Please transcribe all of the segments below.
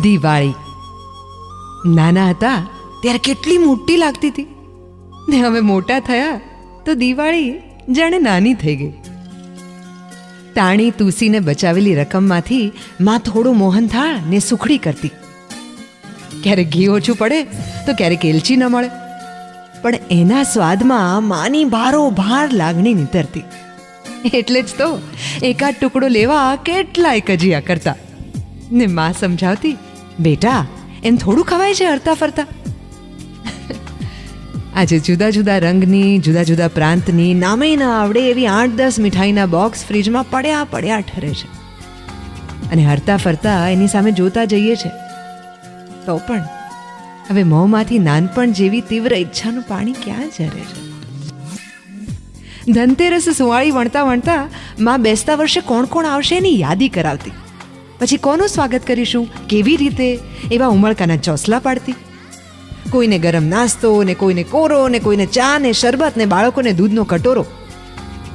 દિવાળી. નાના હતા, ત્યારે કેટલી મોટી લાગતી હતી. ને હવે મોટા થયા, તો દિવાળી જાણે નાની થઈ ગઈ. તાણી તુસીને બચાવેલી રકમમાંથી માં થોડું મોહનથાળ ને સુખડી કરતી. ક્યારેક ઘી ઓછું પડે, તો ક્યારેક એલચી ન મળે. પણ એના સ્વાદમાં માની ભારો ભાર લાગણી નીતરતી. એટલે જ તો એકાદ ટુકડો લેવા કેટલાય કજિયા કરતા. ને માં સમજાવતી, બેટા, એમ થોડું ખવાય છે હરતા ફરતા? આજે જુદા જુદા રંગની, જુદા જુદા પ્રાંતની, નામે ના આવડે એવી આઠ દસ મીઠાઈના બોક્સ ફ્રીજમાં પડ્યા પડ્યા ઠરે છે. અને હરતા ફરતા એની સામે જોતા જઈએ છે. તો પણ, હવે મોંમાંથી નાનપણ જેવી તીવ્ર ઈચ્છાનું પાણી ક્યાં ઝરે છે? ધનતેરસ સુવાળી વણતા વણતા માં બેસતા વર્ષે કોણ કોણ આવશે એની યાદી કરાવતી. પછી કોનું સ્વાગત કરીશું? કેવી રીતે? એવા ઉમળકાના ચોસલા પાડતી. કોઈને ગરમ નાસ્તો ને કોઈને કોરો ને કોઈને ચા ને શરબત ને બાળકોને દૂધનો કટોરો.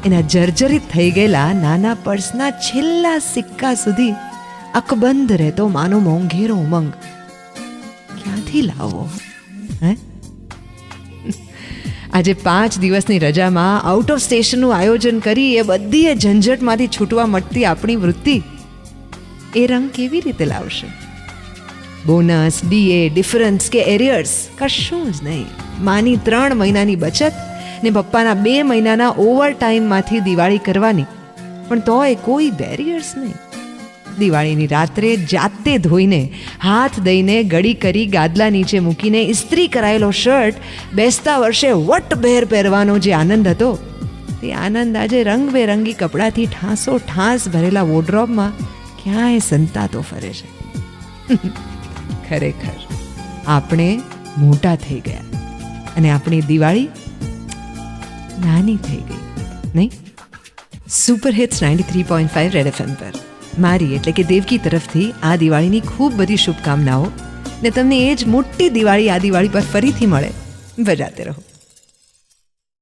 એના જર્જરિત થઈ ગયેલા નાના પર્સના છેલ્લા સિક્કા સુધી અકબંધ રહેતો માનો મોંઘેરો ઉમંગ. ક્યાંથી લાવો? હે? આજે પાંચ દિવસની રજામાં આઉટ ઓફ સ્ટેશનનું આયોજન કરી એ બધી એ ઝંઝટમાંથી છૂટવા મળતી આપણી વૃત્તિ. એ રંગ કેવી રીતે લાવશે? બોનસ ડીએ ડિફરન્સ કે એરિયર્સ કશું જ નહીં. માની ત્રણ મહિનાની બચત ને પપ્પાના બે મહિનાના ઓવર ટાઈમમાંથી દિવાળી કરવાની. પણ તોય કોઈ બેરિયર્સ નહીં. દિવાળીની રાત્રે જાતે ધોઈને, હાથ દઈને ગળી કરી ગાદલા નીચે મૂકીને ઇસ્ત્રી કરાયેલો શર્ટ બેસતા વર્ષે વટભેર પહેરવાનો જે આનંદ હતો, તે આનંદ આજે રંગબેરંગી કપડાથી ઠાંસો ઠાંસ ભરેલા વોડ્રોબમાં ક્યાંય સંતાતો ફરે છે? ખરેખર. આપણે મોટા થઈ ગયા. અને આપણી દિવાળી નાની થઈ ગઈ. નહીં? Super hits ninety three point five red FM પર. મારી એટલે કે દેવકી તરફથી આ દિવાળીની ખૂબ બધી શુભકામનાઓ ને તમને એ જ મોટી દિવાળી આ દિવાળી પર ફરીથી મળે. બજાતે રહો.